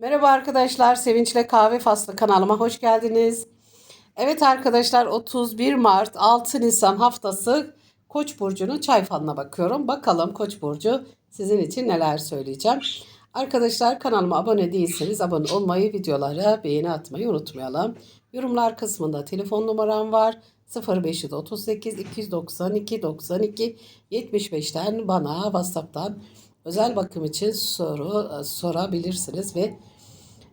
Merhaba arkadaşlar, Sevinçle Kahve Faslı kanalıma hoş geldiniz. Evet arkadaşlar 31 Mart 6 Nisan haftası Koç burcunun çay falına bakıyorum. Bakalım Koç burcu sizin için neler söyleyeceğim. Arkadaşlar kanalıma abone değilseniz abone olmayı, videolara beğeni atmayı unutmayalım. Yorumlar kısmında telefon numaram var. 0538 292 92 75'ten bana WhatsApp'tan özel bakım için soru sorabilirsiniz ve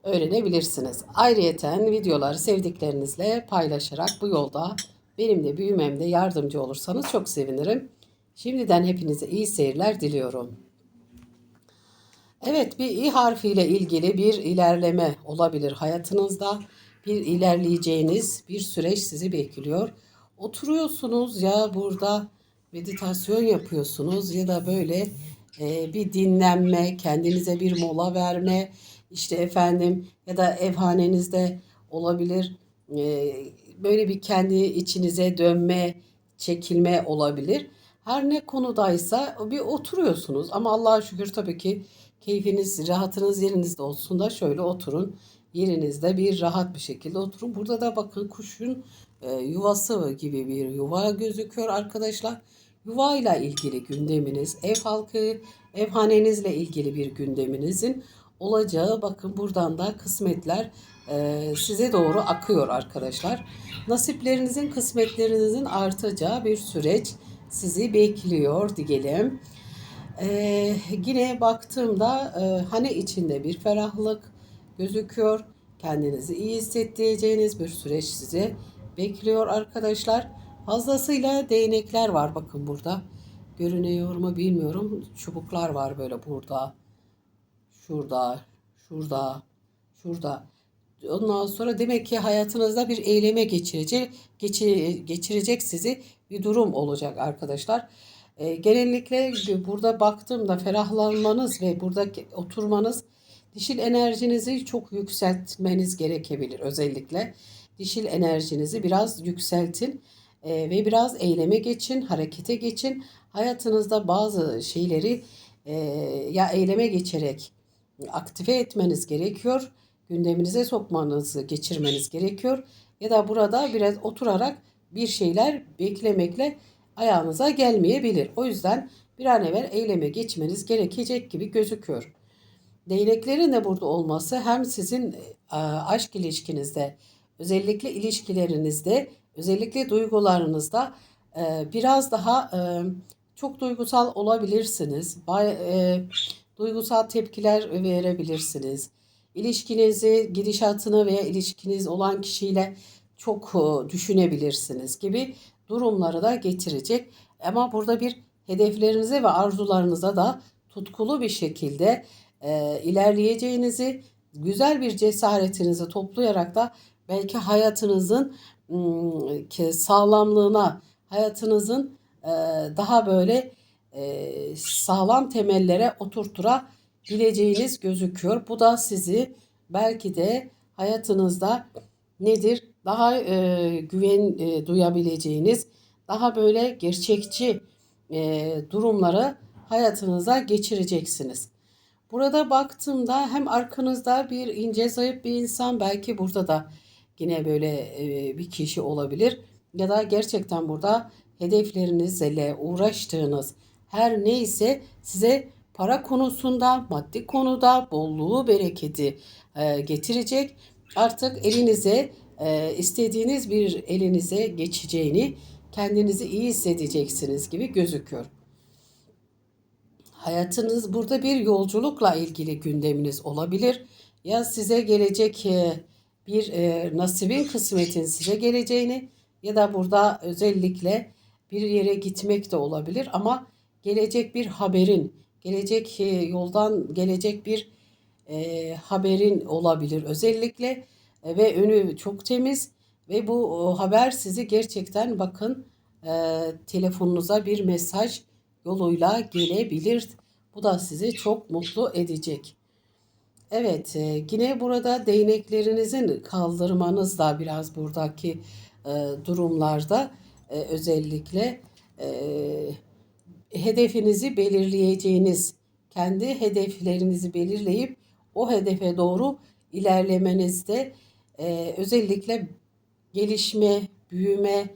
öğrenebilirsiniz. Ayrıyeten videoları sevdiklerinizle paylaşarak bu yolda benim de büyümemde yardımcı olursanız çok sevinirim. Şimdiden hepinize iyi seyirler diliyorum. Evet bir i harfiyle ilgili bir ilerleme olabilir hayatınızda. Bir ilerleyeceğiniz bir süreç sizi bekliyor. Oturuyorsunuz ya burada meditasyon yapıyorsunuz ya da böyle e, bir dinlenme, kendinize bir mola verme, işte efendim ya da evhanenizde olabilir. E, böyle bir kendi içinize dönme, çekilme olabilir. Her ne konudaysa bir oturuyorsunuz ama Allah'a şükür tabii ki keyfiniz, rahatınız yerinizde olsun da şöyle oturun. Yerinizde bir rahat bir şekilde oturun. Burada da bakın kuşun e, yuvası gibi bir yuva gözüküyor arkadaşlar. Yuva ile ilgili gündeminiz, ev halkı, evhanenizle ilgili bir gündeminizin olacağı bakın buradan da kısmetler e, size doğru akıyor arkadaşlar. Nasiplerinizin, kısmetlerinizin artacağı bir süreç sizi bekliyor diyelim. Ee, yine baktığımda e, hani içinde bir ferahlık gözüküyor. Kendinizi iyi hissettireceğiniz bir süreç sizi bekliyor arkadaşlar. Fazlasıyla değnekler var bakın burada. Görünüyor mu bilmiyorum. Çubuklar var böyle burada. Şurada, şurada, şurada. Ondan sonra demek ki hayatınızda bir eyleme geçirecek, geçir, geçirecek sizi bir durum olacak arkadaşlar. E, genellikle burada baktığımda ferahlanmanız ve burada oturmanız dişil enerjinizi çok yükseltmeniz gerekebilir özellikle. Dişil enerjinizi biraz yükseltin e, ve biraz eyleme geçin, harekete geçin. Hayatınızda bazı şeyleri e, ya eyleme geçerek aktive etmeniz gerekiyor. Gündeminize sokmanız, geçirmeniz gerekiyor. Ya da burada biraz oturarak bir şeyler beklemekle ayağınıza gelmeyebilir. O yüzden bir an evvel eyleme geçmeniz gerekecek gibi gözüküyor. Değneklerin de burada olması hem sizin e, aşk ilişkinizde, özellikle ilişkilerinizde, özellikle duygularınızda e, biraz daha e, çok duygusal olabilirsiniz. Duygusal tepkiler verebilirsiniz. İlişkinizi, gidişatını veya ilişkiniz olan kişiyle çok düşünebilirsiniz gibi durumları da getirecek. Ama burada bir hedeflerinize ve arzularınıza da tutkulu bir şekilde e, ilerleyeceğinizi, güzel bir cesaretinizi toplayarak da belki hayatınızın ım, sağlamlığına, hayatınızın e, daha böyle e, sağlam temellere oturtturabileceğiniz gözüküyor. Bu da sizi belki de hayatınızda nedir? Daha e, güven e, duyabileceğiniz, daha böyle gerçekçi e, durumları hayatınıza geçireceksiniz. Burada baktığımda hem arkanızda bir ince zayıf bir insan belki burada da yine böyle e, bir kişi olabilir ya da gerçekten burada hedeflerinizle uğraştığınız her neyse size para konusunda, maddi konuda bolluğu, bereketi e, getirecek. Artık elinize e, istediğiniz bir elinize geçeceğini, kendinizi iyi hissedeceksiniz gibi gözüküyor. Hayatınız burada bir yolculukla ilgili gündeminiz olabilir. Ya size gelecek e, bir e, nasibin kısmetin size geleceğini ya da burada özellikle bir yere gitmek de olabilir ama gelecek bir haberin, gelecek e, yoldan gelecek bir e, haberin olabilir özellikle e, ve önü çok temiz ve bu o, haber sizi gerçekten bakın e, telefonunuza bir mesaj yoluyla gelebilir. Bu da sizi çok mutlu edecek. Evet, e, yine burada değneklerinizin kaldırmanız da biraz buradaki e, durumlarda e, özellikle e, hedefinizi belirleyeceğiniz, kendi hedeflerinizi belirleyip o hedefe doğru ilerlemenizde e, özellikle gelişme, büyüme,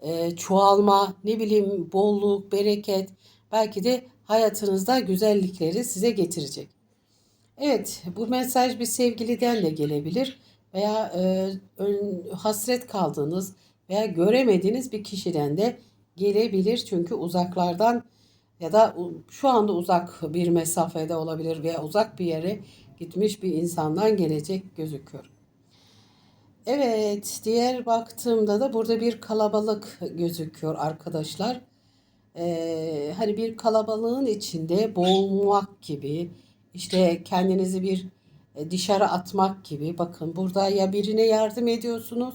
e, çoğalma, ne bileyim bolluk, bereket, belki de hayatınızda güzellikleri size getirecek. Evet, bu mesaj bir sevgiliden de gelebilir veya e, ön- hasret kaldığınız veya göremediğiniz bir kişiden de gelebilir. Çünkü uzaklardan ya da şu anda uzak bir mesafede olabilir veya uzak bir yere gitmiş bir insandan gelecek gözüküyor. Evet, diğer baktığımda da burada bir kalabalık gözüküyor arkadaşlar. Ee, hani bir kalabalığın içinde boğulmak gibi, işte kendinizi bir e, dışarı atmak gibi. Bakın burada ya birine yardım ediyorsunuz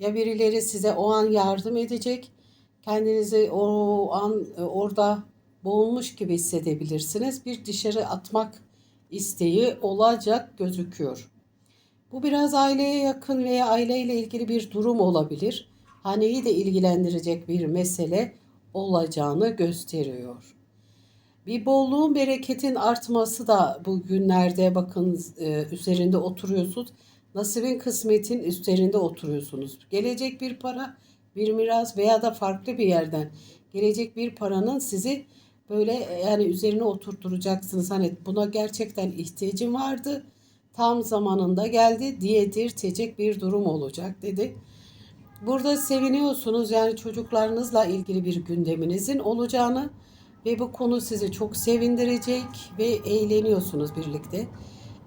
ya birileri size o an yardım edecek. Kendinizi o an e, orada boğulmuş gibi hissedebilirsiniz. Bir dışarı atmak isteği olacak gözüküyor. Bu biraz aileye yakın veya aileyle ilgili bir durum olabilir. Haneyi de ilgilendirecek bir mesele olacağını gösteriyor. Bir bolluğun bereketin artması da bu günlerde bakın e, üzerinde oturuyorsunuz. Nasibin kısmetin üzerinde oturuyorsunuz. Gelecek bir para, bir miras veya da farklı bir yerden gelecek bir paranın sizi böyle e, yani üzerine oturturacaksınız. Hani buna gerçekten ihtiyacım vardı. Tam zamanında geldi diye dirtecek bir durum olacak dedi. Burada seviniyorsunuz yani çocuklarınızla ilgili bir gündeminizin olacağını ve bu konu sizi çok sevindirecek ve eğleniyorsunuz birlikte.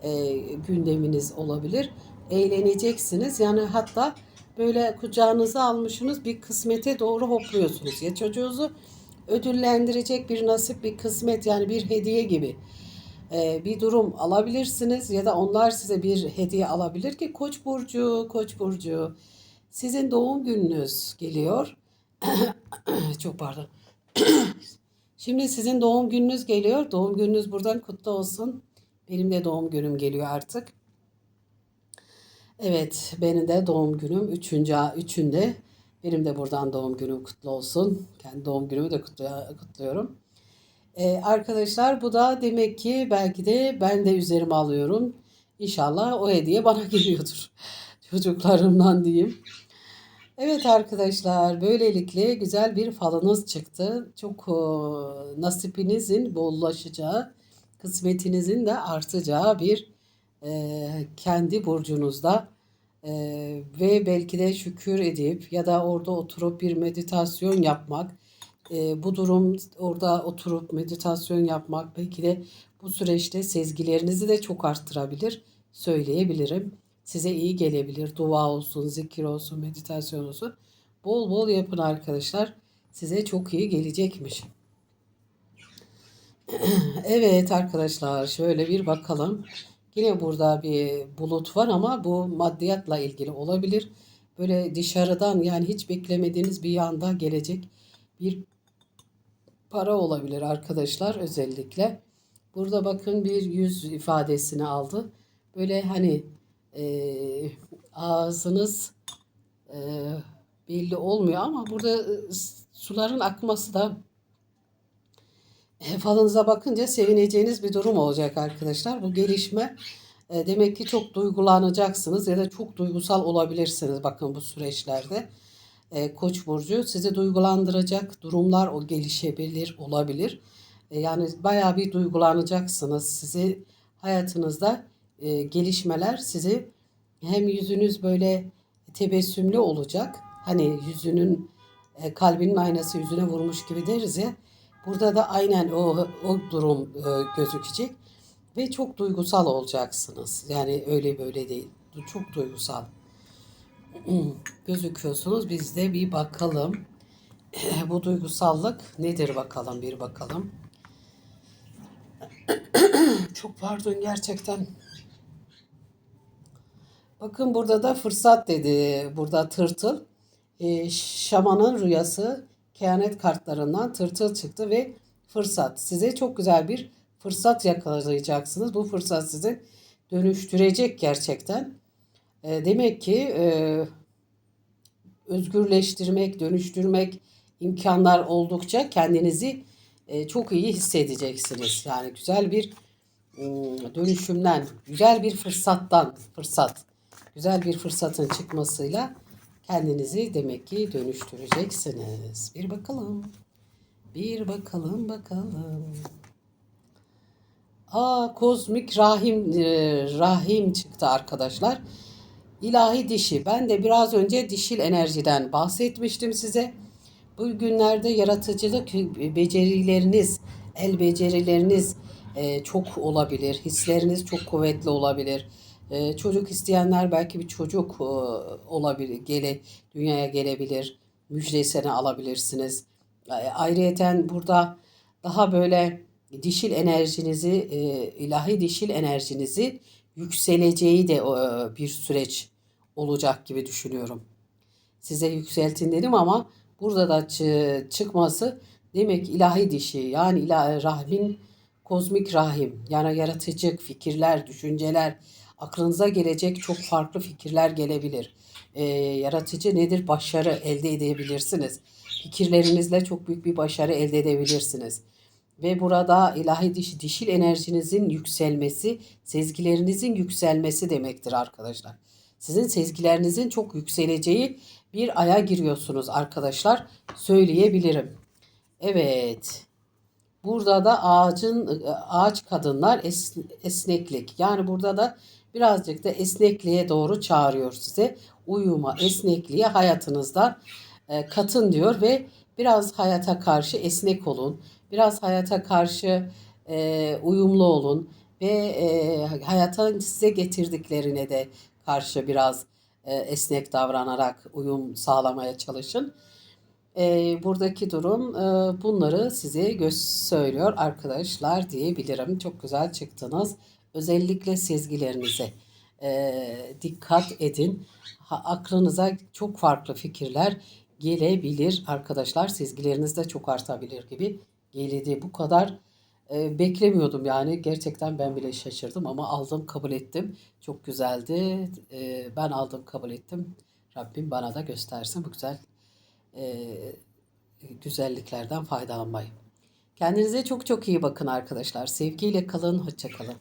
Ee, gündeminiz olabilir. Eğleneceksiniz yani hatta böyle kucağınıza almışsınız bir kısmete doğru hopluyorsunuz. Ya çocuğunuzu ödüllendirecek bir nasip, bir kısmet yani bir hediye gibi e, bir durum alabilirsiniz ya da onlar size bir hediye alabilir ki Koç burcu, Koç burcu sizin doğum gününüz geliyor. Çok pardon. Şimdi sizin doğum gününüz geliyor. Doğum gününüz buradan kutlu olsun. Benim de doğum günüm geliyor artık. Evet, benim de doğum günüm üçüncü, üçünde. Benim de buradan doğum günüm kutlu olsun. Kendi doğum günümü de kutlu- kutluyorum. Ee, arkadaşlar bu da demek ki belki de ben de üzerime alıyorum. İnşallah o hediye bana geliyordur. Çocuklarımdan diyeyim. Evet arkadaşlar böylelikle güzel bir falınız çıktı. Çok e, nasipinizin bollaşacağı, kısmetinizin de artacağı bir e, kendi burcunuzda e, ve belki de şükür edip ya da orada oturup bir meditasyon yapmak, e, bu durum orada oturup meditasyon yapmak belki de bu süreçte sezgilerinizi de çok arttırabilir, söyleyebilirim. Size iyi gelebilir. Dua olsun, zikir olsun, meditasyon olsun. Bol bol yapın arkadaşlar. Size çok iyi gelecekmiş. Evet arkadaşlar şöyle bir bakalım. Yine burada bir bulut var ama bu maddiyatla ilgili olabilir. Böyle dışarıdan yani hiç beklemediğiniz bir anda gelecek bir para olabilir arkadaşlar özellikle. Burada bakın bir yüz ifadesini aldı. Böyle hani e, ağzınız e, belli olmuyor ama burada e, suların akması da falınıza bakınca sevineceğiniz bir durum olacak arkadaşlar. Bu gelişme e, demek ki çok duygulanacaksınız ya da çok duygusal olabilirsiniz bakın bu süreçlerde. E, Koç burcu sizi duygulandıracak durumlar o gelişebilir, olabilir. E, yani bayağı bir duygulanacaksınız. Sizi hayatınızda e, gelişmeler sizi hem yüzünüz böyle tebessümlü olacak. Hani yüzünün e, kalbinin aynası yüzüne vurmuş gibi deriz ya. Burada da aynen o o durum e, gözükecek ve çok duygusal olacaksınız. Yani öyle böyle değil. Çok duygusal gözüküyorsunuz. Biz de bir bakalım. Bu duygusallık nedir bakalım bir bakalım. Çok pardon gerçekten. Bakın burada da fırsat dedi. Burada tırtıl. Ee, şamanın rüyası kehanet kartlarından tırtıl çıktı ve fırsat. Size çok güzel bir fırsat yakalayacaksınız. Bu fırsat sizi dönüştürecek gerçekten. Ee, demek ki e, özgürleştirmek, dönüştürmek imkanlar oldukça kendinizi e, çok iyi hissedeceksiniz. Yani güzel bir hmm, dönüşümden, güzel bir fırsattan, fırsat, güzel bir fırsatın çıkmasıyla kendinizi demek ki dönüştüreceksiniz. Bir bakalım. Bir bakalım bakalım. Aa kozmik rahim e, rahim çıktı arkadaşlar. İlahi dişi. Ben de biraz önce dişil enerjiden bahsetmiştim size. Bu günlerde yaratıcılık becerileriniz, el becerileriniz e, çok olabilir. Hisleriniz çok kuvvetli olabilir. E, çocuk isteyenler belki bir çocuk e, olabilir, gele, dünyaya gelebilir. Müjdesini alabilirsiniz. E, ayrıyeten burada daha böyle dişil enerjinizi, e, ilahi dişil enerjinizi yükseleceği de e, bir süreç olacak gibi düşünüyorum. Size yükseltin dedim ama burada da çı- çıkması demek ilahi dişi yani ilahi rahmin kozmik rahim yani yaratıcı fikirler, düşünceler aklınıza gelecek çok farklı fikirler gelebilir. E, yaratıcı nedir? Başarı elde edebilirsiniz. Fikirlerinizle çok büyük bir başarı elde edebilirsiniz. Ve burada ilahi dişi, dişil enerjinizin yükselmesi, sezgilerinizin yükselmesi demektir arkadaşlar. Sizin sezgilerinizin çok yükseleceği bir aya giriyorsunuz arkadaşlar. Söyleyebilirim. Evet. Burada da ağacın ağaç kadınlar es, esneklik. Yani burada da birazcık da esnekliğe doğru çağırıyor size. Uyuma, esnekliğe hayatınızda e, katın diyor ve biraz hayata karşı esnek olun. Biraz hayata karşı e, uyumlu olun ve e, hayata size getirdiklerine de karşı biraz e, esnek davranarak uyum sağlamaya çalışın. E, buradaki durum e, bunları size göz söylüyor arkadaşlar diyebilirim. Çok güzel çıktınız. Özellikle sezgilerinize e, dikkat edin. Ha, aklınıza çok farklı fikirler gelebilir arkadaşlar. Sezgileriniz de çok artabilir gibi geldi. Bu kadar e, beklemiyordum yani. Gerçekten ben bile şaşırdım ama aldım kabul ettim. Çok güzeldi. E, ben aldım kabul ettim. Rabbim bana da göstersin bu güzel e, güzelliklerden faydalanmayı. Kendinize çok çok iyi bakın arkadaşlar. Sevgiyle kalın, hoşça kalın.